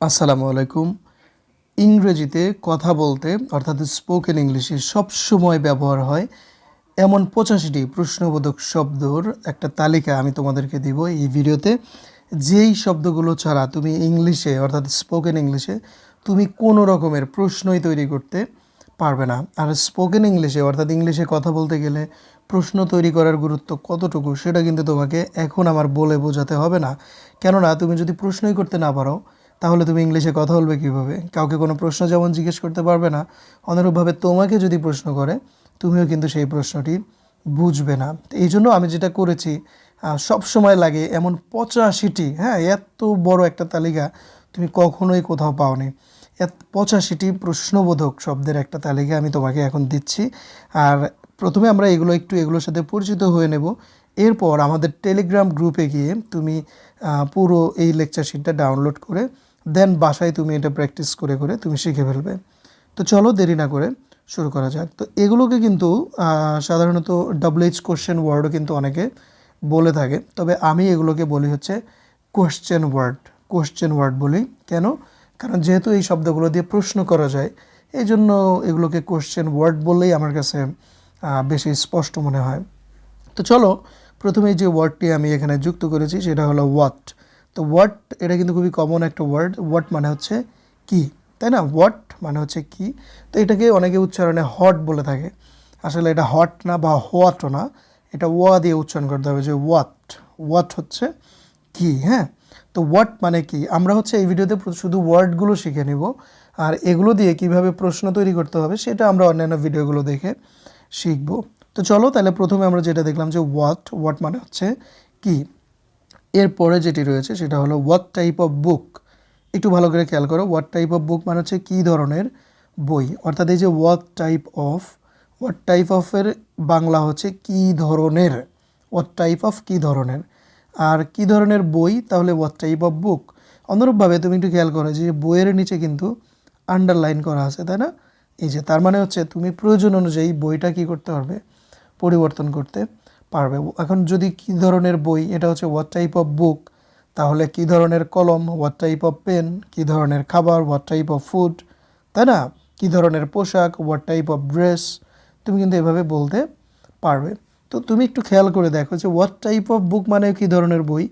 আসসালামু আলাইকুম। ইংরেজিতে কথা বলতে, অর্থাৎ স্পোকেন ইংলিশে সবসময় ব্যবহার হয়, এমন পঁচাশিটি প্রশ্নবোধক শব্দর একটা তালিকা আমি তোমাদেরকে দিব এই ভিডিওতে। যেই শব্দগুলো ছাড়া তুমি ইংলিশে অর্থাৎ স্পোকেন ইংলিশে তুমি কোনো রকমের প্রশ্নই তৈরি করতে পারবে না। আর স্পোকেন ইংলিশে অর্থাৎ ইংলিশে কথা বলতে গেলে প্রশ্ন তৈরি করার গুরুত্ব কতটুকু, সেটা কিন্তু তোমাকে এখন আমার বলে বোঝাতে হবে না। কেননা, তুমি যদি প্রশ্নই করতে না পারো তাহলে তুমি ইংলিশে কথা বলবে কীভাবে? কাউকে কোনো প্রশ্ন যেমন জিজ্ঞেস করতে পারবে না, অনুরূপভাবে তোমাকে যদি প্রশ্ন করে, তুমিও কিন্তু সেই প্রশ্নটি বুঝবে না। এই জন্য আমি যেটা করেছি সব সময় লাগে এমন পঁচাশিটি হ্যাঁ এত বড় একটা তালিকা তুমি কখনোই কোথাও পাওনি। এত পঁচাশিটি প্রশ্নবোধক শব্দের একটা তালিকা আমি তোমাকে এখন দিচ্ছি। আর প্রথমে আমরা এগুলো একটু এগুলোর সাথে পরিচিত হয়ে নেব। এরপর আমাদের টেলিগ্রাম গ্রুপে গিয়ে তুমি পুরো এই লেকচার শিটটা ডাউনলোড করে দেন বাসায় তুমি এটা প্র্যাকটিস করে করে তুমি শিখে ফেলবে। তো চলো দেরি না করে শুরু করা যাক। তো এগুলোকে কিন্তু সাধারণত ডাবল এইচ কোশ্চেন ওয়ার্ডও কিন্তু অনেকে বলে থাকে। তবে আমি এগুলোকে বলি হচ্ছে কোশ্চেন ওয়ার্ড কোশ্চেন ওয়ার্ড বলি। কেন? কারণ যেহেতু এই শব্দগুলো দিয়ে প্রশ্ন করা যায় এই জন্য এগুলোকে কোশ্চেন ওয়ার্ড বললেই আমার কাছে বেশি স্পষ্ট মনে হয়। তো চলো প্রথমে যে ওয়ার্ডটি আমি এখানে যুক্ত করেছি, সেটা হলো ওয়াট তো ওয়াট এটা কিন্তু খুবই কমন একটা ওয়ার্ড ওয়াট মানে হচ্ছে কি, তাই না? ওয়াট মানে হচ্ছে কি? তো এটাকে অনেকে উচ্চারণে হট বলে থাকে। আসলে এটা হট না বা হোয়াটও না, এটা ওয়া দিয়ে উচ্চারণ করতে হবে যে ওয়াট ওয়াট হচ্ছে কি হ্যাঁ? তো ওয়াট মানে কি? আমরা হচ্ছে এই ভিডিওতে শুধু ওয়ার্ডগুলো শিখে নিব, আর এগুলো দিয়ে কীভাবে প্রশ্ন তৈরি করতে হবে সেটা আমরা অন্যান্য ভিডিওগুলো দেখে শিখব। তো চলো তাহলে প্রথমে আমরা যেটা দেখলাম যে ওয়াট ওয়াট মানে হচ্ছে কি? এরপরে যেটি রয়েছে সেটা হলো হোয়াট টাইপ অফ বুক একটু ভালো করে খেয়াল করো। হোয়াট টাইপ অফ বুক মানে হচ্ছে কী ধরনের বই? অর্থাৎ এই যে what type of what type অফের বাংলা হচ্ছে কী ধরনের? হোয়াট টাইপ অফ কী ধরনের? আর কী ধরনের বই? তাহলে হোয়াট টাইপ অফ বুক অনুরূপভাবে তুমি একটু খেয়াল করো যে বইয়ের নিচে কিন্তু আন্ডারলাইন করা আছে, তাই না? এই যে তার মানে হচ্ছে তুমি প্রয়োজন অনুযায়ী বইটা কী করতে পারবে? পরিবর্তন করতে। পারবে। এখন যদি কী ধরনের বই? এটা হচ্ছে হোয়াট টাইপ অফ বুক তাহলে কী ধরনের কলম? হোয়াট টাইপ অফ পেন কী ধরনের খাবার? হোয়াট টাইপ অফ ফুড তাই না? কী ধরনের পোশাক? হোয়াট টাইপ অফ ড্রেস তুমি কিন্তু এভাবে বলতে পারবে। তো তুমি একটু খেয়াল করে দেখো যে হোয়াট টাইপ অফ বুক মানে কী ধরনের বই?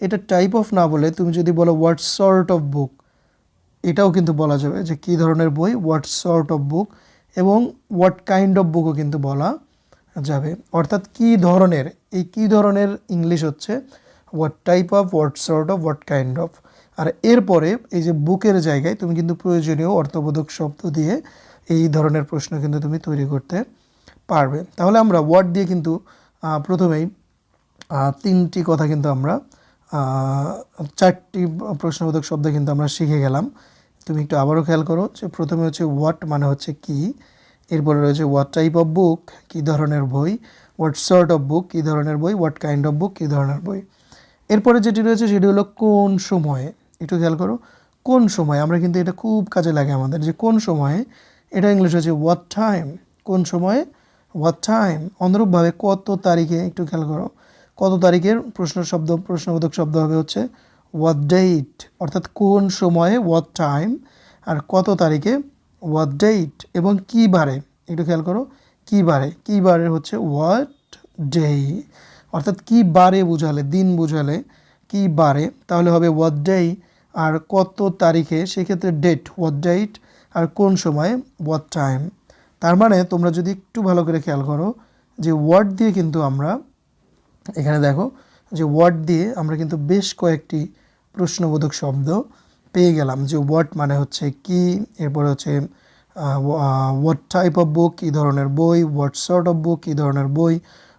এটা টাইপ অফ না বলে তুমি যদি বলো হোয়াট সর্ট অফ বুক এটাও কিন্তু বলা যাবে যে কী ধরনের বই হোয়াট সর্ট অফ বুক এবং হোয়াট কাইন্ড অফ বুকও কিন্তু বলা যাবে। অর্থাৎ কী ধরনের, এই কী ধরনের ইংলিশ হচ্ছে? What type of what sort of what kind of আর এরপরে এই যে বুকের জায়গায় তুমি কিন্তু প্রয়োজনীয় অর্থবোধক শব্দ দিয়ে এই ধরনের প্রশ্ন কিন্তু তুমি তৈরি করতে পারবে। তাহলে আমরা ওয়ার্ড দিয়ে কিন্তু প্রথমেই তিনটি কথা কিন্তু আমরা চারটি প্রশ্নবোধক শব্দ কিন্তু আমরা শিখে গেলাম। তুমি একটু আবারও খেয়াল করো যে প্রথমে হচ্ছে হোয়াট মানে হচ্ছে কি এরপরে রয়েছে হোয়াট টাইপ অফ বুক কী ধরনের বই হোয়াট সর্ট অফ বুক কী ধরনের বই হোয়াট কাইন্ড অফ বুক কী ধরনের বই। এরপরে যেটি রয়েছে সেটি হলো কোন সময়ে, একটু খেয়াল করো, কোন সময়, আমরা কিন্তু এটা খুব কাজে লাগে আমাদের, যে কোন সময়ে, এটা ইংলিশ হচ্ছে হোয়াট টাইম কোন সময়ে হোয়াট টাইম অনুরূপভাবে কত তারিখে, একটু খেয়াল করো, কত তারিখের প্রশ্ন শব্দ, প্রশ্নবোধক শব্দ হবে হচ্ছে হোয়াট ডেট অর্থাৎ কোন সময়ে হোয়াট টাইম আর কত তারিখে হোয়াট ডেট এবং কী বারে? একটু খেয়াল করো, কী বারে? কী বারে হচ্ছে হোয়াট ডে অর্থাৎ কী বারে বোঝালে, দিন বোঝালে কী বারে? তাহলে হবে হোয়াট ডে আর কত তারিখে? সেক্ষেত্রে ডেট হোয়াট ডেট আর কোন সময়ে? হোয়াট টাইম তার মানে তোমরা যদি একটু ভালো করে খেয়াল করো যে ওয়ার্ড দিয়ে কিন্তু আমরা, এখানে দেখো যে ওয়ার্ড দিয়ে আমরা কিন্তু বেশ কয়েকটি প্রশ্নবোধক শব্দ পেয়ে গেলাম যে ওয়াট মানে হচ্ছে কি, এরপরে হচ্ছে হোয়াট টাইপ অফ বুক কী ধরনের বই হোয়াট সর্ট অফ বুক কী ধরনের বই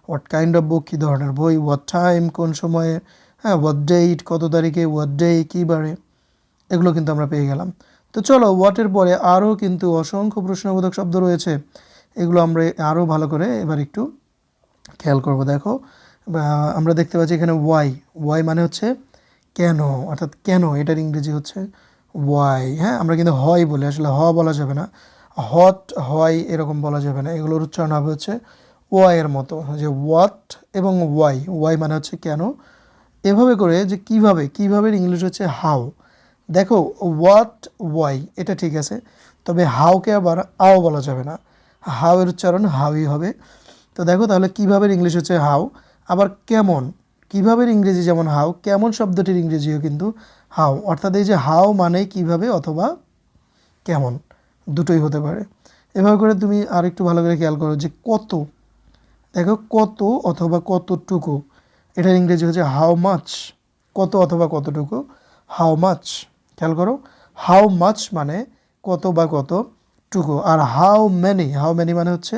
হোয়াট কাইন্ড অফ বুক কী ধরনের বই হোয়াট টাইম কোন সময়ে হ্যাঁ হোয়াট ডেট কত তারিখে হোয়াট ডে কী বারে, এগুলো কিন্তু আমরা পেয়ে গেলাম। তো চলো ওয়াটের পরে আরও কিন্তু অসংখ্য প্রশ্নবোধক শব্দ রয়েছে, এগুলো আমরা আরও ভালো করে এবার একটু খেয়াল করব। দেখো আমরা দেখতে পাচ্ছি এখানে ওয়াই ওয়াই মানে হচ্ছে কেন? অর্থাৎ কেন এটার ইংরেজি হচ্ছে ওয়াই হ্যাঁ আমরা কিন্তু হয় বলি, আসলে হ বলা যাবে না। হট হয় এরকম বলা যাবে না। এগুলোর উচ্চারণ হবে হচ্ছে ওয়াইয়ের মতো, যে হোয়াট এবং ওয়াই ওয়াই মানে হচ্ছে কেন? এভাবে করে যে কীভাবে কীভাবে ইংলিশ হচ্ছে হাউ দেখো হোয়াট ওয়াই এটা ঠিক আছে। তবে হাউকে আবার আও বলা যাবে না। হাউ এর উচ্চারণ হাউই হবে। তো দেখো তাহলে কীভাবে ইংলিশ হচ্ছে হাউ আবার কেমন? কীভাবে ইংরেজি যেমন হাউ কেমন শব্দটির ইংরেজিও কিন্তু হাউ অর্থাৎ এই যে হাউ মানে কীভাবে অথবা কেমন, দুটোই হতে পারে। এভাবে করে তুমি আর একটু ভালো করে খেয়াল করো যে কত, দেখো কত অথবা কতটুকু, এটার ইংরেজি হচ্ছে হাউ মাছ কত অথবা কতটুকু হাউ মাছ খেয়াল করো হাউ মাছ মানে কত বা কত টুকু আর হাউ মেনি হাউ মেনি মানে হচ্ছে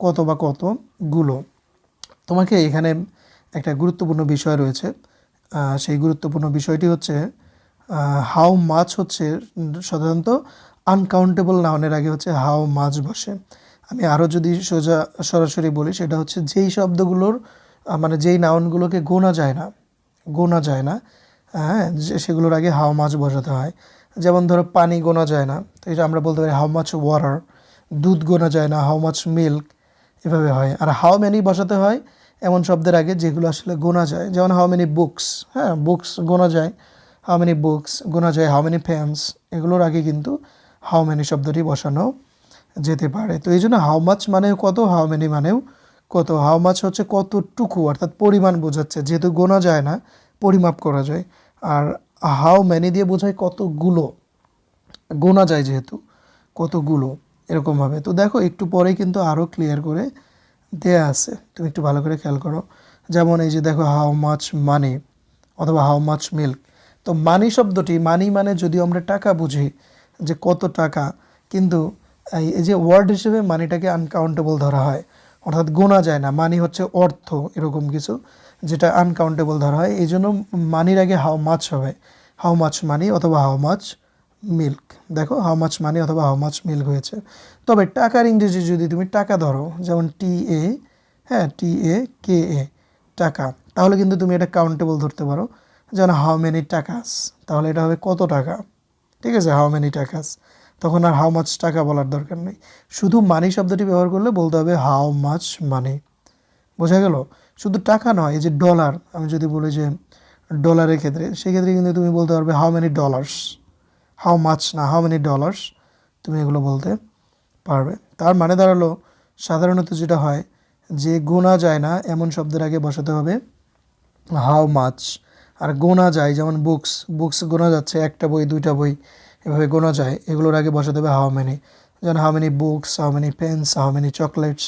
কত বা কতগুলো। তোমাকে এখানে একটা গুরুত্বপূর্ণ বিষয় রয়েছে। সেই গুরুত্বপূর্ণ বিষয়টি হচ্ছে হাউ মাছ হচ্ছে সাধারণত আনকাউন্টেবল নাউনের আগে হচ্ছে হাউ মাছ বসে। আমি আরও যদি সোজা সরাসরি বলি, সেটা হচ্ছে যেই শব্দগুলোর মানে যেই নাউনগুলোকে গোনা যায় না, গোনা যায় না হ্যাঁ সেগুলোর আগে হাউ মাছ বসাতে হয়। যেমন ধরো পানি গোনা যায় না, তো এটা আমরা বলতে পারি হাউ মাছ ওয়াটার, দুধ গোনা যায় না, হাউ মাছ মিল্ক, এভাবে হয়। আর হাউ মেনি বসাতে হয় এমন শব্দের আগে যেগুলো আসলে গোনা যায়। যেমন হাউ মেনি বুকস হ্যাঁ বুকস গোনা যায়। হাউ মেনি বুকস গোনা যায় হাউ মেনি ফ্যান্স এগুলোর আগে কিন্তু হাউ মেনি শব্দটি বসানো যেতে পারে। তো এই জন্য হাউ মাছ মানেও কত হাউ মেনি মানেও কত। হাউ মাছ হচ্ছে কতটুকু, অর্থাৎ পরিমাণ বোঝাচ্ছে। যেহেতু গোনা যায় না, পরিমাপ করা যায়। আর হাউ মেনি দিয়ে বোঝায় কতগুলো। গোনা যায় যেহেতু, কতগুলো, এরকমভাবে। তো দেখো, একটু পরেই কিন্তু আরও ক্লিয়ার করে দেয়া আছে। তুমি একটু ভালো করে খেয়াল করো। যেমন এই যে দেখো হাউ মাছ মানি অথবা হাউ মাছ মিল্ক তো মানি শব্দটি মানি মানে যদিও আমরা টাকা বুঝি যে কত টাকা, কিন্তু এই যে ওয়ার্ড হিসেবে মানিটাকে আনকাউন্টেবল ধরা হয়। অর্থাৎ গোনা যায় না। মানি হচ্ছে অর্থ, এরকম কিছু, যেটা আনকাউন্টেবল ধরা হয়। এই জন্য মানির আগে হাউ মাছ হবে। হাউ মাছ মানি অথবা হাউ মাছ মিল্ক দেখো হাউ মাছ মানি অথবা হাউ মাছ মিল্ক হয়েছে। তবে টাকার ইংরেজি যদি তুমি টাকা ধরো, যেমন টি এ হ্যাঁ টি এ কে এ টাকা, তাহলে কিন্তু তুমি এটা কাউন্টেবল ধরতে পারো। যেমন হাউ মেনি টাকাস, তাহলে এটা হবে কত টাকা? ঠিক আছে হাউ মেনি টাকাস। তখন আর হাউ মাছ টাকা বলার দরকার নেই। শুধু মানি শব্দটি ব্যবহার করলে বলতে হবে হাউ মাছ মানি বোঝা গেল? শুধু টাকা নয়, এই যে ডলার আমি যদি বলি যে ডলারের ক্ষেত্রে, সেক্ষেত্রে কিন্তু তুমি বলতে পারবে how many dollars how much না, হাউ মেনি ডলার্স তুমি এগুলো বলতে পারবে। তার মানে দাঁড়াল, সাধারণত যেটা হয় যে গোনা যায় না, এমন শব্দের আগে বসাতে হবে হাউ মাছ আর গোনা যায়, যেমন বুকস বুকস গোনা যাচ্ছে, একটা বই, দুইটা বই এভাবে গোনা যায়, এগুলোর আগে বসাতে হবে হাউ মেনি। যেমন how many books, how many pens, how many chocolates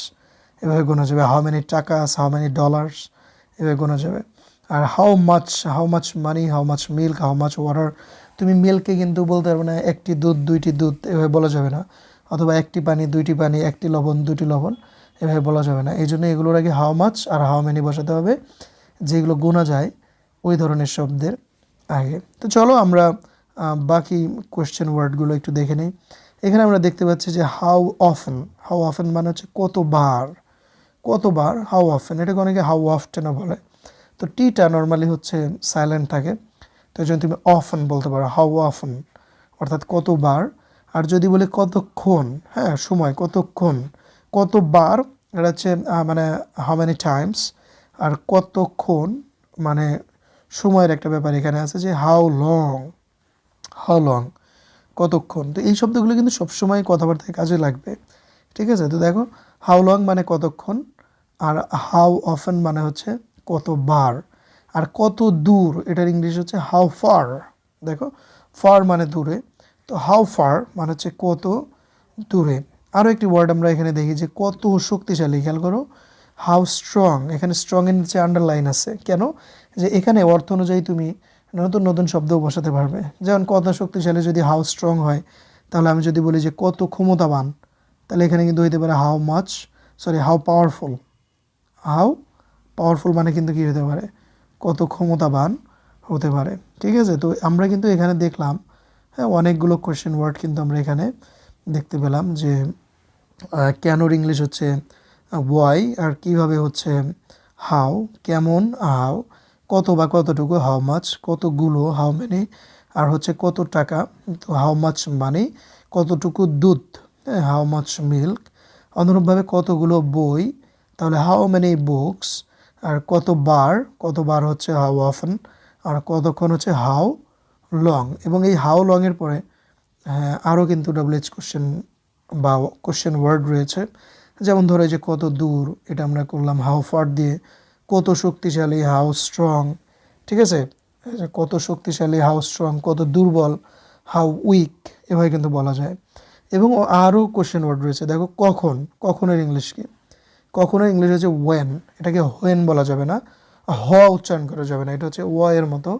এভাবে গোনা যাবে। How many takas, how many dollars এভাবে গোনা যাবে। আর how much how much money, how much milk, how much water তুমি মিল্ককে কিন্তু বলতে পারবে না, একটি দুধ, দুইটি দুধ, এভাবে বলা যাবে না। অথবা একটি পানি, দুইটি পানি, একটি লবণ, দুইটি লবণ, এভাবে বলা যাবে না। এই জন্য এগুলোর আগে হাউ মাছ আর হাউ মেনি বসাতে হবে। যেগুলো গোনা যায়, ওই ধরনের শব্দের আগে। তো চলো আমরা বাকি কোয়েশ্চেন ওয়ার্ডগুলো একটু দেখে নিই। এখানে আমরা দেখতে পাচ্ছি যে হাউ অফেন হাউ অফেন মানে হচ্ছে কতবার কতবার হাউ অফেন এটাকে অনেকে হাউ অফটেনও বলে। তো টিটা নর্মালি হচ্ছে সাইলেন্ট থাকে। তো এই জন্য তুমি অফেন বলতে পারো হাউ অফেন অর্থাৎ কতবার? আর যদি বলি কতক্ষণ? হ্যাঁ সময়, কতক্ষণ? কতবার? এটা হচ্ছে মানে হাউ মেনি টাইমস আর কতক্ষণ? মানে সময়ের একটা ব্যাপার এখানে আছে যে হাউ লং হাউ লং কতক্ষণ? তো এই শব্দগুলো কিন্তু সবসময় কথাবার্তায় কাজে লাগবে। ঠিক আছে? তো দেখো হাউ লং মানে কতক্ষণ? আর হাউ অফেন মানে হচ্ছে কতবার? আর কত দূর, এটার ইংলিশ হচ্ছে হাউ ফার দেখো ফার মানে দূরে, তো হাউ ফার মানে হচ্ছে কত দূরে। আরও একটি ওয়ার্ড আমরা এখানে দেখি যে কত শক্তিশালী, খেয়াল করো হাউ স্ট্রং এখানে স্ট্রং এর নিচে আন্ডারলাইন আছে। কেন? যে এখানে অর্থ অনুযায়ী তুমি নতুন নতুন শব্দ বসাতে পারবে। যেমন কত শক্তিশালী যদি হাউ স্ট্রং হয়, তাহলে আমি যদি বলি যে কত ক্ষমতাবান, তাহলে এখানে কিন্তু হইতে পারে how much sorry how powerful how powerful মানে কিন্তু কী হতে পারে? কত ক্ষমতাবান হতে পারে। ঠিক আছে? তো আমরা কিন্তু এখানে দেখলাম হ্যাঁ অনেকগুলো কোয়েশ্চেন ওয়ার্ড কিন্তু আমরা এখানে দেখতে পেলাম যে কেনর ইংলিশ হচ্ছে ওয়াই আর কীভাবে হচ্ছে হাউ কেমন হাউ কত বা কতটুকু হাউ মাছ কতগুলো হাউ মেনি আর হচ্ছে কত টাকা, তো হাউ মাছ মানি কতটুকু দুধ হ্যাঁ হাউ মাছ মিল্ক অনুরূপভাবে কতগুলো বই, তাহলে হাউ মেনি বুকস আর কতবার কতবার হচ্ছে হাউ অফেন, আর কতক্ষণ হচ্ছে হাউ লং। এবং এই হাউ লংয়ের পরে হ্যাঁ আরও কিন্তু ডাবল এইচ কোশ্চেন বা কোশ্চেন ওয়ার্ড রয়েছে। যেমন ধরো যে কত দূর, এটা আমরা করলাম হাউ ফার দিয়ে, কত শক্তিশালী, হাউ স্ট্রং, ঠিক আছে? কত শক্তিশালী, হাউ স্ট্রং, কত দুর্বল, হাউ উইক, এভাবে কিন্তু বলা যায়। এবং আরও কোশ্চেন ওয়ার্ড রয়েছে। দেখো কখন কখনের ইংলিশ কি? কখনো ইংলিশ হচ্ছে ওয়েন এটাকে হোয়েন বলা যাবে না, হ উচ্চারণ করা যাবে না, এটা হচ্ছে ওয়া এর মতো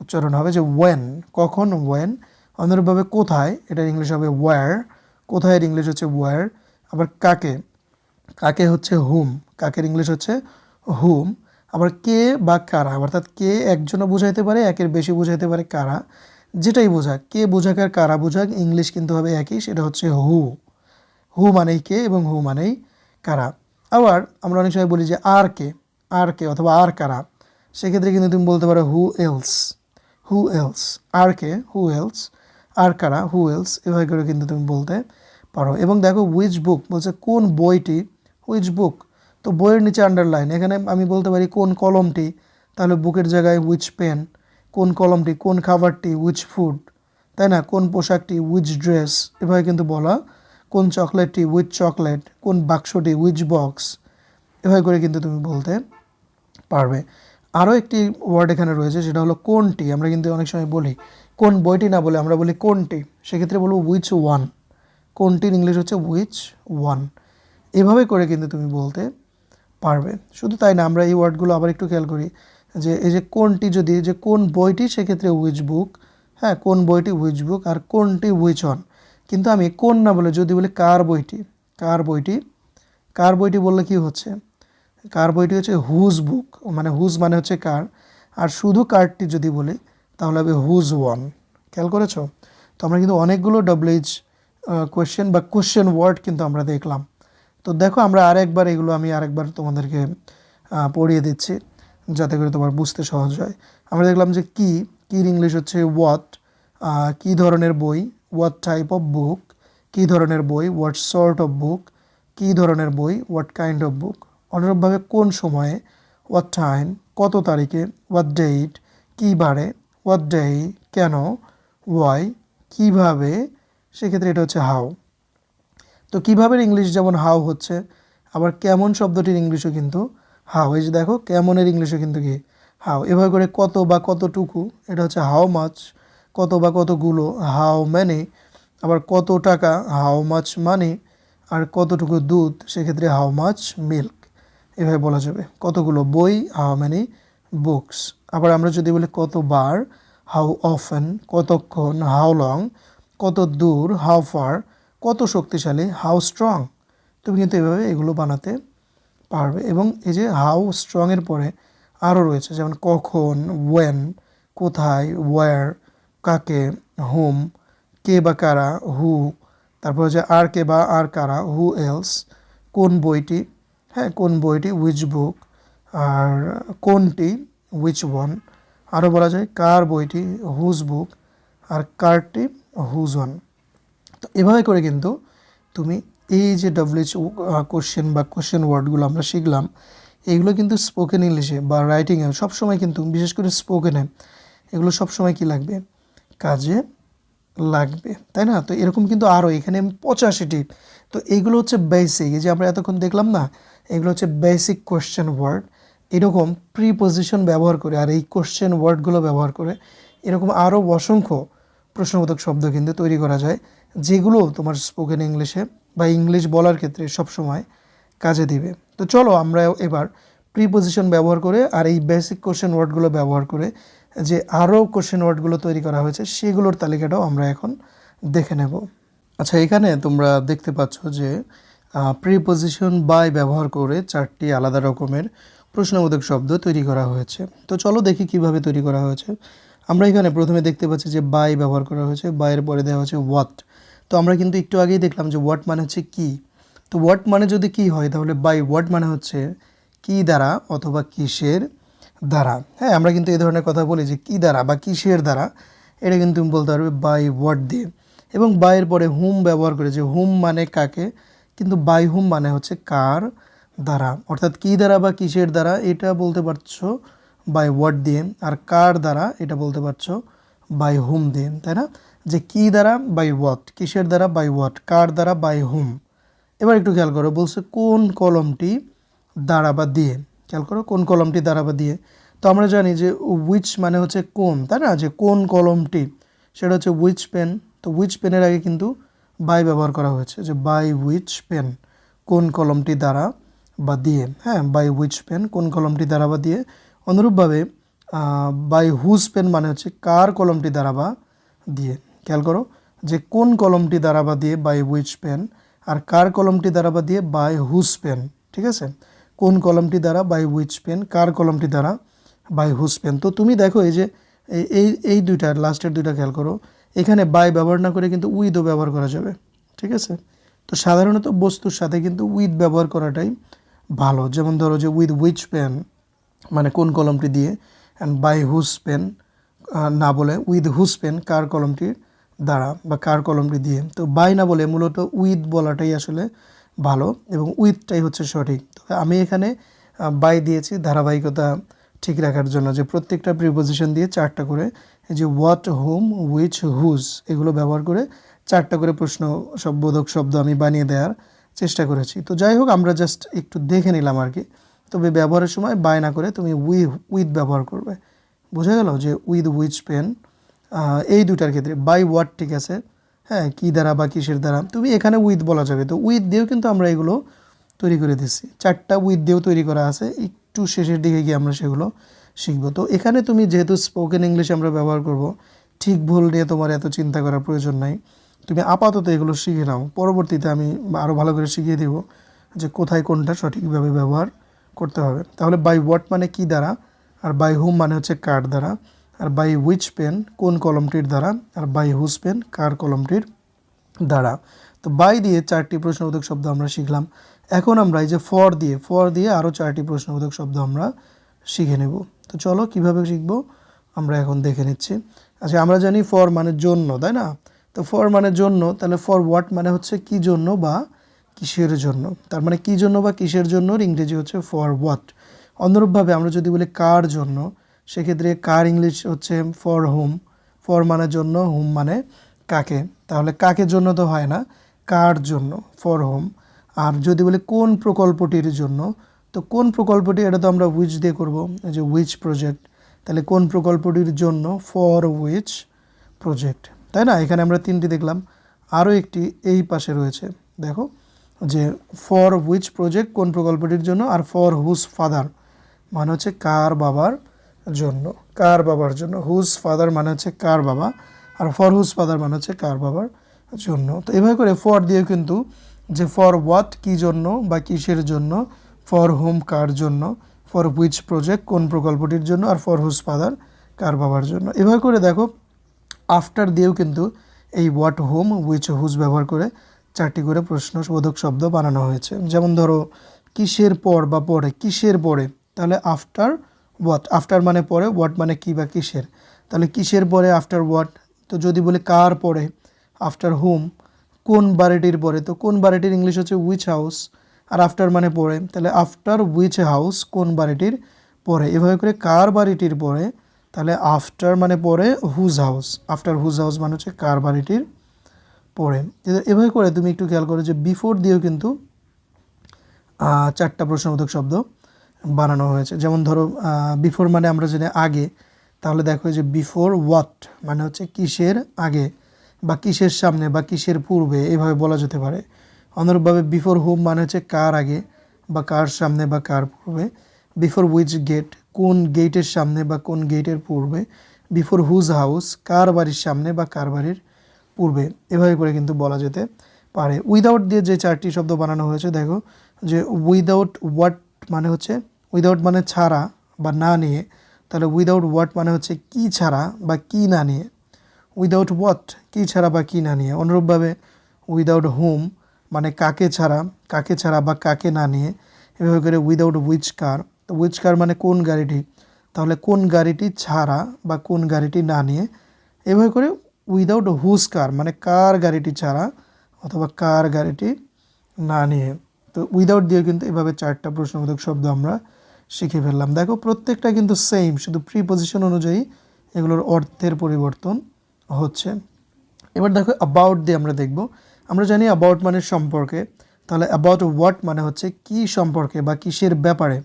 উচ্চারণ হবে যে ওয়েন কখন ওয়েন অনুরূপভাবে কোথায়, এটার ইংলিশ হবে ওয়ার কোথায় এর ইংলিশ হচ্ছে ওয়ার আবার কাকে কাকে হচ্ছে হুম কাকের ইংলিশ হচ্ছে হুম আবার কে বা কারা, অর্থাৎ কে একজনও বোঝাইতে পারে, একের বেশি বোঝাইতে পারে কারা, যেটাই বোঝাক, কে বোঝাক আর কারা বোঝাক, ইংলিশ কিন্তু হবে একই, সেটা হচ্ছে হু হু মানেই কে এবং হু মানেই কারা। আবার আমরা অনেক সময় বলি যে আর কে আর কে অথবা আর কারা, সেক্ষেত্রে কিন্তু তুমি বলতে পারো হু এলস হু এলস আর কে হু এলস আর কারা হু এলস এভাবে করে কিন্তু তুমি বলতে পারো। এবং দেখো উইচ বুক বলছে কোন বইটি হুইচ বুক তো বইয়ের নিচে আন্ডারলাইন এখানে আমি বলতে পারি কোন কলমটি, তাহলে বুকের জায়গায় উইচ পেন কোন কলমটি, কোন খাবারটি উইচ ফুড তাই না? কোন পোশাকটি উইচ ড্রেস এভাবে কিন্তু বলা কোন চকলেটটি উইথ চকলেট কোন বাক্সটি উইচ বক্স এভাবে করে কিন্তু তুমি বলতে পারবে। আরও একটি ওয়ার্ড এখানে রয়েছে, সেটা হলো কোনটি? আমরা কিন্তু অনেক সময় বলি, কোন বইটি না বলে আমরা বলি কোনটি? সেক্ষেত্রে বলব উইচ ওয়ান কোনটির ইংলিশ হচ্ছে উইচ ওয়ান এভাবে করে কিন্তু তুমি বলতে পারবে। শুধু তাই না, আমরা এই ওয়ার্ডগুলো আবার একটু খেয়াল করি, যে এই যে কোনটি যদি, যে কোন বইটি সেক্ষেত্রে উইচ বুক হ্যাঁ কোন বইটি উইচ বুক আর কোনটি উইচ অন কিন্তু আমি কোন না বলে যদি বলি কার বইটি কার বইটি কার বইটি বললে কি হচ্ছে? কার বইটি হচ্ছে হুজ বুক মানে হুজ মানে হচ্ছে কার। আর শুধু কারটি যদি বলি, তাহলে হবে হুজ ওয়ান খেয়াল করেছ? তো আমরা কিন্তু অনেকগুলো ডব্লিউএইচ কোয়েশ্চেন বা কোয়েশ্চেন ওয়ার্ড কিন্তু আমরা দেখলাম। তো দেখো আমরা আরেকবার এগুলো আমি আরেকবার তোমাদেরকে পড়িয়ে দিচ্ছি, যাতে করে তোমার বুঝতে সহজ হয়। আমরা দেখলাম যে কি কির ইংলিশ হচ্ছে ওয়াট কী ধরনের বই হোয়াট টাইপ অফ বুক কী ধরনের বই হোয়াট সর্ট অফ বুক কী ধরনের বই হোয়াট কাইন্ড অফ বুক অনুরূপভাবে কোন সময়ে হোয়াট টাইম কত তারিখে হোয়াট ডেট কী বারে হোয়াট ডে কেন ওয়াই কীভাবে, সেক্ষেত্রে এটা হচ্ছে হাউ তো কীভাবে ইংলিশ যেমন হাউ হচ্ছে, আবার কেমন শব্দটির ইংলিশও কিন্তু হাউ এই যে দেখো, কেমনের ইংলিশও কিন্তু কি হাউ এভাবে করে কত বা কতটুকু, এটা হচ্ছে হাউ মাছ কত বা কতগুলো হাউ ম্যানি আবার কত টাকা হাউ মাছ মানি আর কতটুকু দুধ, সেক্ষেত্রে হাউ মাছ মিল্ক এভাবে বলা যাবে। কতগুলো বই হাও ম্যানি বুকস আবার আমরা যদি বলি কতবার হাউ অফেন কতক্ষণ হাউ লং কত দূর হাউ ফার কত শক্তিশালী হাউ স্ট্রং তুমি কিন্তু এভাবে এগুলো বানাতে পারবে। এবং এই যে হাউ স্ট্রংয়ের পরে আরও রয়েছে, যেমন কখন ওয়েন কোথায় ওয়ার কাকে হোম, কে বা কারা হু, তারপর হচ্ছে আর কে বা আর কারা, হু এলস, কোন বইটি হ্যাঁ কোন বইটি উইচ বুক আর কোনটি উইচ ওয়ান আরও বলা যায় কার বইটি হুজ বুক আর কারটি হুজ ওয়ান তো এভাবে করে কিন্তু তুমি এই যে ডব্লিউএইচ কোশ্চেন বা কোশ্চেন ওয়ার্ডগুলো আমরা শিখলাম, এগুলো কিন্তু স্পোকেন ইংলিশে বা রাইটিংয়ে সবসময় কিন্তু, বিশেষ করে স্পোকেনে এগুলো সবসময় কি লাগবে? কাজে লাগবে, তাই না? তো এরকম কিন্তু আরও এখানে পঁচাশিটি। তো এইগুলো হচ্ছে বেসিক এই যে আমরা এতক্ষণ দেখলাম না, এগুলো হচ্ছে বেসিক কোশ্চেন ওয়ার্ড এরকম প্রিপোজিশন ব্যবহার করে আর এই কোশ্চেন ওয়ার্ডগুলো ব্যবহার করে এরকম আরও অসংখ্য প্রশ্নবোধক শব্দ কিন্তু তৈরি করা যায়, যেগুলো তোমার স্পোকেন ইংলিশে বা ইংলিশ বলার ক্ষেত্রে সবসময় কাজে দিবে। তো চলো আমরা এবার প্রিপোজিশন ব্যবহার করে আর এই বেসিক কোশ্চেন ওয়ার্ডগুলো ব্যবহার করে যে আরও কোশ্চেন ওয়ার্ডগুলো তৈরি করা হয়েছে, সেগুলোর তালিকাটাও আমরা এখন দেখে নেব। আচ্ছা এখানে তোমরা দেখতে পাচ্ছ যে প্রিপোজিশন বাই ব্যবহার করে চারটি আলাদা রকমের প্রশ্নবোধক শব্দ তৈরি করা হয়েছে। তো চলো দেখি কীভাবে তৈরি করা হয়েছে। আমরা এখানে প্রথমে দেখতে পাচ্ছি যে বাই ব্যবহার করা হয়েছে বাইয়ের পরে দেওয়া হচ্ছে হোয়াট তো আমরা কিন্তু একটু আগেই দেখলাম যে হোয়াট মানে হচ্ছে কি। তো হোয়াট মানে যদি কি হয়, তাহলে বাই হোয়াট মানে হচ্ছে কি দ্বারা অথবা কিসের দ্বারা। হ্যাঁ আমরা কিন্তু এই ধরনের কথা বলি যে কী দ্বারা বা কিসের দ্বারা, এটা কিন্তু তুমি বলতে পারবে বাই হোয়াট দিয়ে এবং বাইয়ের পরে হুম ব্যবহার করে যে হুম মানে কাকে, কিন্তু বাই হুম মানে হচ্ছে কার দ্বারা। অর্থাৎ কী দ্বারা বা কিসের দ্বারা, এটা বলতে পারছ বাই হোয়াট দিয়ে আর কার দ্বারা, এটা বলতে পারছ বাই হুম দিয়ে তাই না? যে কী দ্বারা বাই ওয়াট কিসের দ্বারা বাই ওয়াট কার দ্বারা বাই হুম এবার একটু খেয়াল করো, বলছে কোন কলমটি দ্বারা বা দিয়ে। খেয়াল করো, কোন কলমটি দ্বারা বা দিয়ে। তো আমরা জানি যে উইচ মানে হচ্ছে কোন, তাই না? যে কোন কলমটি, সেটা হচ্ছে উইচ পেন তো উইচ পেনের আগে কিন্তু বাই ব্যবহার করা হয়েছে, যে বাই উইচ পেন কোন কলমটি দ্বারা বা দিয়ে। হ্যাঁ বাই উইচ পেন কোন কলমটি দ্বারা বা দিয়ে। অনুরূপভাবে বাই হুজ পেন মানে হচ্ছে কার কলমটি দ্বারা বা দিয়ে। খেয়াল করো, যে কোন কলমটি দ্বারা বা দিয়ে বাই উইচ পেন আর কার কলমটি দ্বারা বা দিয়ে বাই হুজ পেন ঠিক আছে? কোন কলমটি দ্বারা বাই উইচ পেন কার কলমটি দ্বারা বাই হুজ পেন তো তুমি দেখো এই যে, এই এই দুইটার লাস্টের দুইটা খেয়াল করো। এখানে বাই ব্যবহার না করে কিন্তু উইথও ব্যবহার করা যাবে, ঠিক আছে? তো সাধারণত বস্তুর সাথে কিন্তু উইথ ব্যবহার করাটাই ভালো। যেমন ধরো যে উইথ উইচ পেন মানে কোন কলমটি দিয়ে অ্যান্ড বাই হুজ পেন না বলে উইথ হুজ পেন কার কলমটির দ্বারা বা কার কলমটি দিয়ে। তো বাই না বলে মূলত উইথ বলাটাই আসলে ভালো এবং উইথটাই হচ্ছে সঠিক। তবে আমি এখানে বাই দিয়েছি ধারাবাহিকতা ঠিক রাখার জন্য যে প্রত্যেকটা প্রিপোজিশন দিয়ে চারটা করে যে হোয়াট হোম উইচ হুজ এগুলো ব্যবহার করে চারটা করে প্রশ্ন সব বোধক শব্দ আমি বানিয়ে দেওয়ার চেষ্টা করেছি। তো যাই হোক, আমরা জাস্ট একটু দেখে নিলাম আর কি। তবে ব্যবহারের সময় বাই না করে তুমি উই উইথ ব্যবহার করবে। বোঝা গেল যে উইথ উইচ পেন এই দুটার ক্ষেত্রে বাই ওয়াট ঠিক আছে হ্যাঁ কী দ্বারা বা কিসের দ্বারা? তুমি এখানে উইথ বলা যাবে। তো উইথ দিয়েও কিন্তু আমরা এগুলো তৈরি করে দিচ্ছি। চারটা উইথ দিয়েও তৈরি করা আছে। একটু শেষের দিকে গিয়ে আমরা সেগুলো শিখব। তো এখানে তুমি যেহেতু স্পোকেন ইংলিশ আমরা ব্যবহার করব, ঠিক ভুল নিয়ে তোমার এত চিন্তা করার প্রয়োজন নাই। তুমি আপাতত এগুলো শিখে নাও। পরবর্তীতে আমি আরও ভালো করে শিখিয়ে দেব যে কোথায় কোনটা সঠিকভাবে ব্যবহার করতে হবে। তাহলে বাই ওয়াট মানে কি দ্বারা? আর বাই হোম মানে হচ্ছে কার দ্বারা? আর বাই উইচ পেন কোন কলমটির দ্বারা, আর বাই হুজ পেন কার কলমটির দ্বারা। তো বাই দিয়ে চারটি প্রশ্নবোধক শব্দ আমরা শিখলাম। এখন আমরা এই যে ফর দিয়ে ফর দিয়ে আরও চারটি প্রশ্নবোধক শব্দ আমরা শিখে নেব। তো চলো কীভাবে শিখব? আমরা এখন দেখে নিচ্ছি। আচ্ছা আমরা জানি ফর মানে জন্য, তাই না? তো ফর মানে জন্য, তাহলে ফর হোয়াট মানে হচ্ছে কি জন্য বা কিসের জন্য? তার মানে কি জন্য বা কিসের জন্য? ইংরেজি হচ্ছে ফর হোয়াট অনুরূপভাবে আমরা যদি বলি কার জন্য সেক্ষেত্রে কার ইংলিশ হচ্ছে ফর হোম ফর মানে জন্য হোম মানে কাকে? তাহলে কাকের জন্য তো হয় না, কার জন্য? ফর হোম আর যদি বলি কোন প্রকল্পটির জন্য, তো কোন প্রকল্পটি, এটা তো আমরা উইচ দিয়ে করব যে উইচ প্রজেক্ট তাহলে কোন প্রকল্পটির জন্য ফর উইচ প্রজেক্ট তাই না? এখানে আমরা তিনটি দেখলাম, আরও একটি এই পাশে রয়েছে, দেখো, যে ফর উইচ প্রজেক্ট কোন প্রকল্পটির জন্য আর ফর হুজ ফাদার মানে হচ্ছে কার বাবার জন্য, কার বাবার জন্য হুজ ফাদার মানে হচ্ছে কার বাবা, আর ফর হুজ ফাদার মানে হচ্ছে কার বাবার জন্য। তো এভাবে করে ফর দিয়ে কিন্তু যে ফর হোয়াট কী জন্য বা কিসের জন্য ফর হোম কার জন্য ফর হুইচ প্রজেক্ট কোন প্রকল্পটির জন্য, আর ফর হুজ ফাদার কার বাবার জন্য। এভাবে করে দেখো আফটার দিয়েও কিন্তু এই হোয়াট হোম উইচ হুজ ব্যবহার করে চারটি করে প্রশ্নবোধক শব্দ বানানো হয়েছে। যেমন ধরো, কিসের পর বা পরে, কিসের পরে? তাহলে আফটার হোয়াট আফটার মানে পরে হোয়াট মানে কি বা কিসের? তাহলে কিসের পরে আফটার হোয়াট তো যদি বলি কার পরে আফটার হোম কোন বাড়িটির পরে? তো কোন বাড়িটির ইংলিশ হচ্ছে উইচ হাউস আর আফটার মানে পরে, তাহলে আফটার উইচ হাউস কোন বাড়িটির পরে? এভাবে করে কার বাড়িটির পরে, তাহলে আফটার মানে পরে whose house after whose house মানে হচ্ছে কার বাড়িটির পরে। এভাবে করে তুমি একটু খেয়াল করো যে বিফোর দিয়েও কিন্তু চারটা প্রশ্নবোধক শব্দ বানানো হয়েছে। যেমন ধরো বিফোর মানে আমরা জানি আগে, তাহলে দেখো যে বিফোর হোয়াট মানে হচ্ছে কিসের আগে বা কিসের সামনে বা কিসের পূর্বে, এভাবে বলা যেতে পারে। অনুরূপভাবে বিফোর হোম মানে হচ্ছে কার আগে বা কার সামনে বা কার পূর্বে। বিফোর উইচ গেট কোন গেটের সামনে বা কোন গেটের পূর্বে। বিফোর হুজ হাউস কার বাড়ির সামনে বা কার বাড়ির পূর্বে। এভাবে করে কিন্তু বলা যেতে পারে। উইদাউট দিয়ে যে চারটি শব্দ বানানো হয়েছে, দেখো যে উইদাউট হোয়াট মানে হচ্ছে উইদাউট মানে ছাড়া বা না নিয়ে, তাহলে উইদাউট হোয়াট মানে হচ্ছে কি ছাড়া বা কি না নিয়ে। উইদাউট হোয়াট কী ছাড়া বা কী না নিয়ে। অনুরূপভাবে উইদাউট হোম মানে কাকে ছাড়া কাকে ছাড়া বা কাকে না নিয়ে। এভাবে করে উইদাউট উইচ কার তো উইচ কার মানে কোন গাড়িটি? তাহলে কোন গাড়িটি ছাড়া বা কোন গাড়িটি না নিয়ে। এভাবে করে উইদাউট হুজ কার মানে কার গাড়িটি ছাড়া অথবা কার গাড়িটি না নিয়ে। তো উইদাউট দিয়ে কিন্তু এভাবে চারটা প্রশ্নবোধক শব্দ আমরা শিখে ফেললাম। দেখো, প্রত্যেকটা কিন্তু সেম শুধু প্রিপোজিশন অনুযায়ী এগুলোর অর্থের পরিবর্তন হচ্ছে। এবার দেখো অ্যাবাউট দিয়ে আমরা দেখব। আমরা জানি অ্যাবাউট মানে সম্পর্কে। তাহলে অ্যাবাউট হোয়াট মানে হচ্ছে কি সম্পর্কে বা কিসের ব্যাপারে?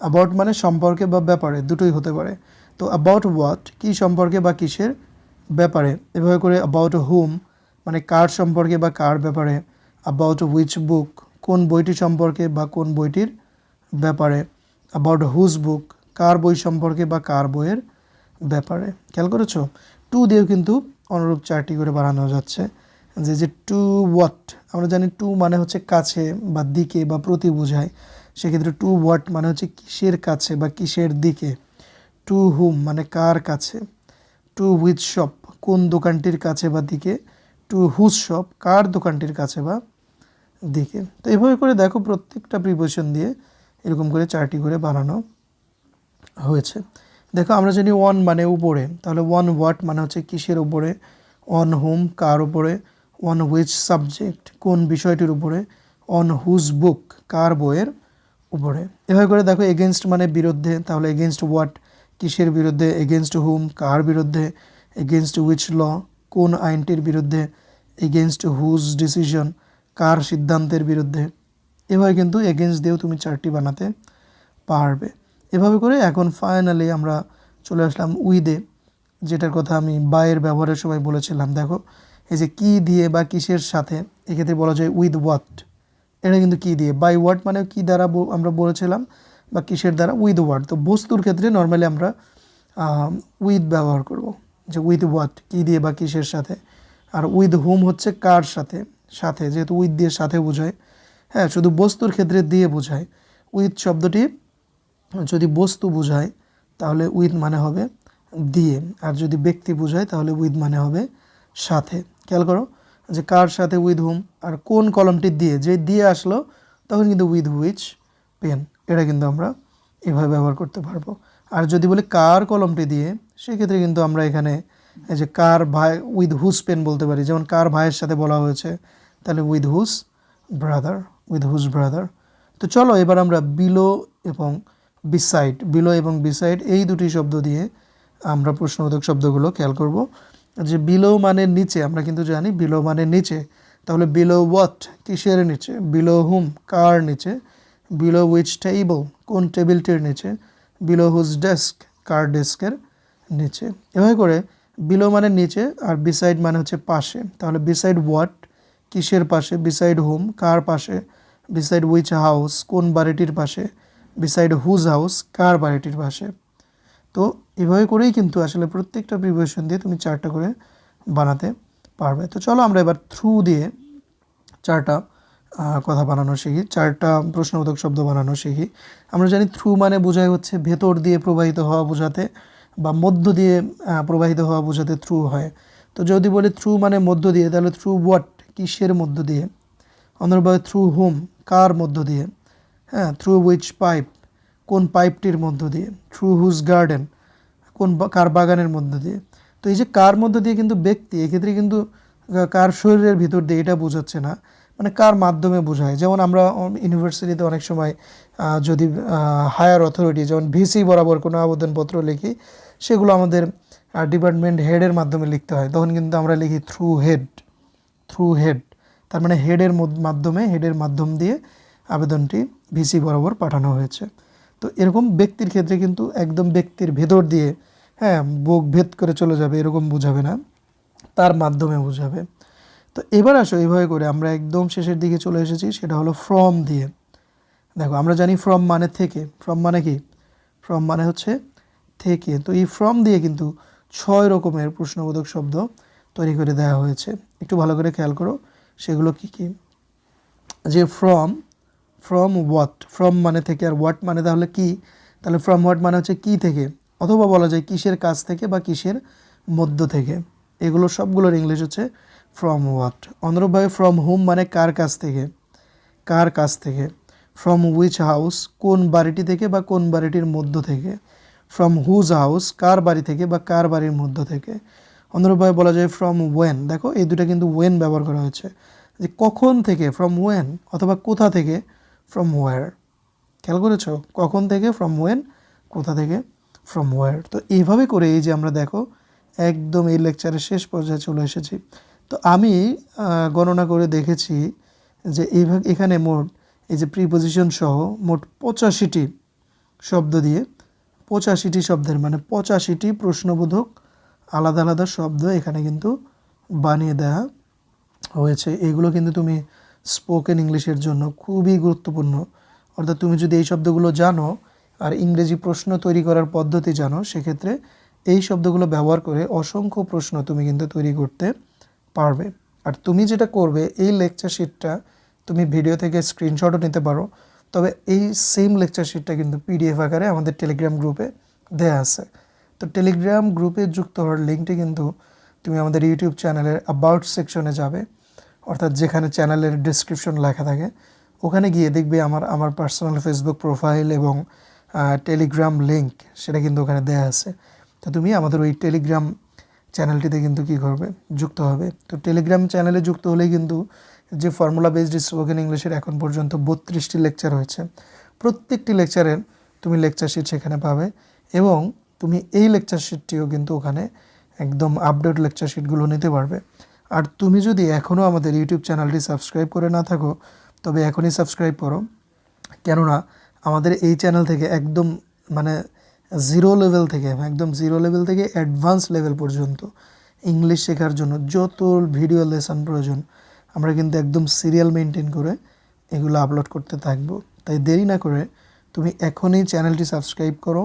অ্যাবাউট মানে সম্পর্কে বা ব্যাপারে, দুটোই হতে পারে। তো অ্যাবাউট হোয়াট কি সম্পর্কে বা কিসের ব্যাপারে? এভাবে করে অ্যাবাউট হোম মানে কার সম্পর্কে বা কার ব্যাপারে? অ্যাবাউট উইচ বুক কোন বইটি সম্পর্কে বা কোন বইটির ব্যাপারে? অ্যাবাউট হুজ বুক কার বই সম্পর্কে বা কার বইয়ের ব্যাপারে। খেয়াল করেছ? টু দিয়েও কিন্তু অনুরূপ চারটি করে বানানো যাচ্ছে। যে যে টু ওয়াট আমরা জানি টু মানে হচ্ছে কাছে বা দিকে বা প্রতি বোঝায়। সেক্ষেত্রে টু ওয়াট মানে হচ্ছে কিসের কাছে বা কিসের দিকে। টু হুম মানে কার কাছে। টু হুইচ শপ কোন দোকানটির কাছে বা দিকে। টু হুজ শপ কার দোকানটির কাছে বা দিকে। তো এভাবে করে দেখো প্রত্যেকটা প্রিপোজিশন দিয়ে এরকম করে চারটি করে বানানো হয়েছে। দেখো, আমরা জানি ওয়ান মানে উপরে, তাহলে ওয়ান ওয়াট মানে হচ্ছে কিসের উপরে? অন হোম কার উপরে? অন হুইচ সাবজেক্ট কোন বিষয়টির উপরে? অন হুজ বুক কার বইয়ের উপরে? এভাবে করে দেখো এগেনস্ট মানে বিরুদ্ধে, তাহলে এগেনস্ট হোয়াট কিসের বিরুদ্ধে? এগেনস্ট হুম কার বিরুদ্ধে? এগেনস্ট হুইচ ল কোন আইনটির বিরুদ্ধে? এগেনস্ট হুজ ডিসিশন কার সিদ্ধান্তের বিরুদ্ধে? এভাবে কিন্তু এগেনস্ট দিয়েও তুমি চারটি বানাতে পারবে। এভাবে করে এখন ফাইনালি আমরা চলে আসলাম উইদে যেটার কথা আমি বাইয়ের ব্যবহারের সময় বলেছিলাম। দেখো, এই যে কি দিয়ে বা কিসের সাথে, এক্ষেত্রে বলা যায় উইথ হোয়াট এটা কিন্তু কি দিয়ে? বাই ওয়াট মানে কি দ্বারা আমরা বলেছিলাম বা কিসের দ্বারা? উইথ ওয়াট তো বস্তুর ক্ষেত্রে নর্মালি আমরা উইথ ব্যবহার করব। যে উইথ হোয়াট কি দিয়ে বা কিসের সাথে? আর উইথ হোম হচ্ছে কার সাথে? সাথে, যেহেতু উইথ দিয়ে সাথে বোঝায়। হ্যাঁ শুধু বস্তুর ক্ষেত্রে দিয়ে বোঝায়। উইথ শব্দটি যদি বস্তু বোঝায়, তাহলে উইথ মানে হবে দিয়ে। আর যদি ব্যক্তি বোঝায়, তাহলে উইথ মানে হবে সাথে। খেয়াল করো যে কার সাথে উইথ হুম আর কোন কলমটি দিয়ে। যে দিয়ে আসলো, তখন কিন্তু উইথ হুইচ পেন এটা কিন্তু আমরা এভাবে ব্যবহার করতে পারব। আর যদি বলি কার কলমটি দিয়ে, সেক্ষেত্রে কিন্তু আমরা এখানে এই যে কার ভাই উইথ হুস পেন বলতে পারি। যেমন কার ভাইয়ের সাথে বলা হয়েছে, তাহলে উইথ হুস ব্রাদার উইথ হুস ব্রাদার তো চলো এবার আমরা বিলো এবং বিসাইড, বিলো এবং বিসাইড এই দুটি শব্দ দিয়ে আমরা প্রশ্নবোধক শব্দগুলো খেয়াল করব। যে বিলো মানে নিচে, আমরা কিন্তু জানি বিলো মানে নিচে। তাহলে বিলো ওয়াট কিসের নিচে? বিলো হুম কার নিচে? বিলো উইচ টেবল কোন টেবিলটির নিচে? বিলো হুজ ডেস্ক কার ডেস্কের নিচে। এভাবে করে বিলো মানে নিচে আর বিসাইড মানে হচ্ছে পাশে। তাহলে বিসাইড হোয়াট কিসের পাশে? বিসাইড হোম কার পাশে? বিসাইড উইচ হাউস কোন বাড়িটির পাশে? বিসাইড হুজ হাউস কার বাড়িটির পাশে? তো এভাবে করেই কিন্তু আসলে প্রত্যেকটা প্রিপারেশন দিয়ে তুমি চারটা করে বানাতে পারবে। তো চলো আমরা এবার থ্রু দিয়ে চারটা কথা বানানো শিখি। চারটা প্রশ্নবোধক শব্দ বানানো শিখি। আমরা জানি থ্রু মানে বোঝায় হচ্ছে ভেতর দিয়ে প্রবাহিত হওয়া বোঝাতে বা মধ্য দিয়ে প্রবাহিত হওয়া বোঝাতে থ্রু হয়। তো যদি বলি থ্রু মানে মধ্য দিয়ে, তাহলে থ্রু হোয়াট কিসের মধ্য দিয়ে? অন্যভাবে থ্রু হোম কার মধ্য দিয়ে? হ্যাঁ থ্রু উইচ পাইপ কোন পাইপটির মধ্য দিয়ে? থ্রু হুজ গার্ডেন কোন কার বাগানের মধ্য দিয়ে? তো এই যে কার মধ্য দিয়ে কিন্তু ব্যক্তি, এক্ষেত্রে কিন্তু কার শরীরের ভিতর দিয়ে এটা বোঝাচ্ছে না। মানে কার মাধ্যমে বোঝায়? যেমন আমরা ইউনিভার্সিটিতে অনেক সময় যদি হায়ার অথরিটি যেমন ভিসি বরাবর কোনো আবেদনপত্র লিখি, সেগুলো আমাদের ডিপার্টমেন্ট হেডের মাধ্যমে লিখতে হয়। তখন কিন্তু আমরা লিখি থ্রু হেড থ্রু হেড তার মানে হেডের মাধ্যমে হেডের মাধ্যম দিয়ে আবেদনটি ভিসি বরাবর পাঠানো হয়েছে। তো এরকম ব্যক্তির ক্ষেত্রে কিন্তু একদম ব্যক্তির ভেতর দিয়ে হ্যাঁ বুক ভেদ করে চলে যাবে, এরকম বোঝাবে না। তার মাধ্যমে বোঝাবে। তো এবার আসো এইভাবে করে, আমরা একদম শেষের দিকে চলে এসেছি, সেটা হলো ফ্রম দিয়ে। দেখো, আমরা জানি ফ্রম মানে থেকে। ফ্রম মানে কি? ফ্রম মানে হচ্ছে থেকে। তো এই ফ্রম দিয়ে কিন্তু ছয় রকমের প্রশ্নবোধক শব্দ তৈরি করে দেওয়া হয়েছে। একটু ভালো করে খেয়াল করো। সেগুলো কি কি? যে ফ্রম ফ্রম হোয়াট ফ্রম মানে থেকে আর হোয়াট মানে তাহলে কি? তাহলে ফ্রম হোয়াট মানে হচ্ছে কি থেকে? অথবা বলা যায় কিসের কাছ থেকে বা কিসের মধ্য থেকে? এগুলো সবগুলোর ইংলিশ হচ্ছে ফ্রম হোয়াট অনুরূপভাবে ফ্রম হোম মানে কার কাছ থেকে? কার কাছ থেকে? ফ্রম উইচ হাউস কোন বাড়িটি থেকে বা কোন বাড়িটির মধ্য থেকে? ফ্রম হুজ হাউস কার বাড়ি থেকে বা কার বাড়ির মধ্য থেকে? অনুরূপভাবে বলা যায় ফ্রম ওয়েন দেখো, এই দুটো কিন্তু ওয়েন ব্যবহার করা হয়েছে। যে কখন থেকে ফ্রম ওয়েন অথবা কোথা থেকে ফ্রম ওয়ার খেয়াল করেছ? কখন থেকে ফ্রম ওয়েন কোথা থেকে ফ্রম ওয়ার তো এইভাবে করে এই যে আমরা দেখো, একদম এই লেকচারের শেষ পর্যায়ে চলে এসেছি। তো আমি গণনা করে দেখেছি যে এইভাবে এখানে মোট, এই যে প্রিপোজিশন সহ মোট পঁচাশিটি শব্দ দিয়ে, পঁচাশিটি শব্দের মানে পঁচাশিটি প্রশ্নবোধক আলাদা আলাদা শব্দ এখানে কিন্তু বানিয়ে দেওয়া হয়েছে। এগুলো কিন্তু তুমি স্পোকেন ইংলিশের জন্য খুবই গুরুত্বপূর্ণ। অর্থাৎ তুমি যদি এই শব্দগুলো জানো আর ইংরেজি প্রশ্ন তৈরি করার পদ্ধতি জানো, সেক্ষেত্রে এই শব্দগুলো ব্যবহার করে অসংখ্য প্রশ্ন তুমি কিন্তু তৈরি করতে পারবে। আর তুমি যেটা করবে, এই লেকচার শিটটা তুমি ভিডিও থেকে স্ক্রিনশটও নিতে পারো। তবে এই সেম লেকচার শিটটা কিন্তু পিডিএফ আকারে আমাদের টেলিগ্রাম গ্রুপে দেয়া আছে। তো টেলিগ্রাম গ্রুপে যুক্ত হওয়ার লিঙ্কটি কিন্তু তুমি আমাদের ইউটিউব চ্যানেলের অ্যাবাউট সেকশনে যাবে। অর্থাৎ যেখানে চ্যানেলের ডিসক্রিপশন লেখা থাকে, ওখানে গিয়ে দেখবে আমার আমার পার্সোনাল ফেসবুক প্রোফাইল এবং টেলিগ্রাম লিঙ্ক সেটা কিন্তু ওখানে দেয়া আছে। তো তুমি আমাদের ওই টেলিগ্রাম চ্যানেলটিতে কিন্তু কী করবে? যুক্ত হবে। তো টেলিগ্রাম চ্যানেলে যুক্ত হলেই কিন্তু যে ফর্মুলা বেসড স্পোকেন ইংলিশের এখন পর্যন্ত বত্রিশটি লেকচার হয়েছে। প্রত্যেকটি লেকচারের তুমি লেকচার শিট সেখানে পাবে এবং তুমি এই লেকচার শিটটিও কিন্তু ওখানে একদম আপডেট লেকচার শিটগুলো নিতে পারবে। আর তুমি যদি এখনও আমাদের ইউটিউব চ্যানেলটি সাবস্ক্রাইব করে না থাকো, তবে এখনই সাবস্ক্রাইব করো। কেননা আমাদের এই চ্যানেল থেকে একদম মানে জিরো লেভেল থেকে, একদম জিরো লেভেল থেকে অ্যাডভান্স লেভেল পর্যন্ত ইংলিশ শেখার জন্য যত ভিডিও লেসন প্রয়োজন, আমরা কিন্তু একদম সিরিয়াল মেনটেন করে এগুলো আপলোড করতে থাকব। তাই দেরি না করে তুমি এখনই চ্যানেলটি সাবস্ক্রাইব করো।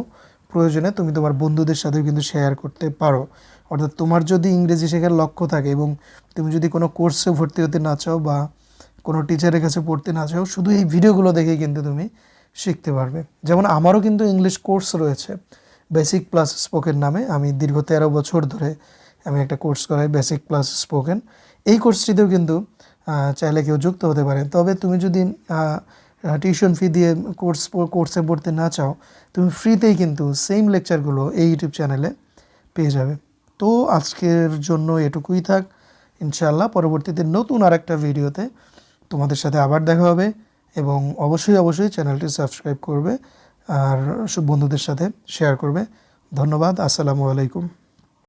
প্রয়োজনে তুমি তোমার বন্ধুদের সাথেও কিন্তু শেয়ার করতে পারো। অর্থাৎ তোমার যদি ইংরেজি শেখার লক্ষ্য থাকে এবং তুমি যদি কোনো কোর্সে ভর্তি হতে না চাও বা কোনো টিচারের কাছে পড়তে না চাও, শুধু এই ভিডিওগুলো দেখেই কিন্তু তুমি শিখতে পারবে। যেমন আমারও কিন্তু ইংলিশ কোর্স রয়েছে। বেসিক প্লাস স্পোকেন নামে। আমি দীর্ঘ তেরো বছর ধরে আমি একটা কোর্স করাই বেসিক প্লাস স্পোকেন এই কোর্সটিতেও কিন্তু চাইলে কেউ যুক্ত হতে পারে। তবে তুমি যদি টিউশন ফি দিয়ে কোর্স কোর্সে পড়তে না চাও, তুমি ফ্রিতেই কিন্তু সেম লেকচারগুলো এই ইউটিউব চ্যানেলে পেয়ে যাবে। তো আজকের জন্য এটুকুই থাক। ইনশাআল্লাহ পরবর্তীতে নতুন আরেকটা ভিডিওতে তোমাদের সাথে আবার দেখা হবে এবং অবশ্যই অবশ্যই চ্যানেলটি সাবস্ক্রাইব করবে আর সব বন্ধুদের সাথে শেয়ার করবে। ধন্যবাদ। আসসালামু আলাইকুম।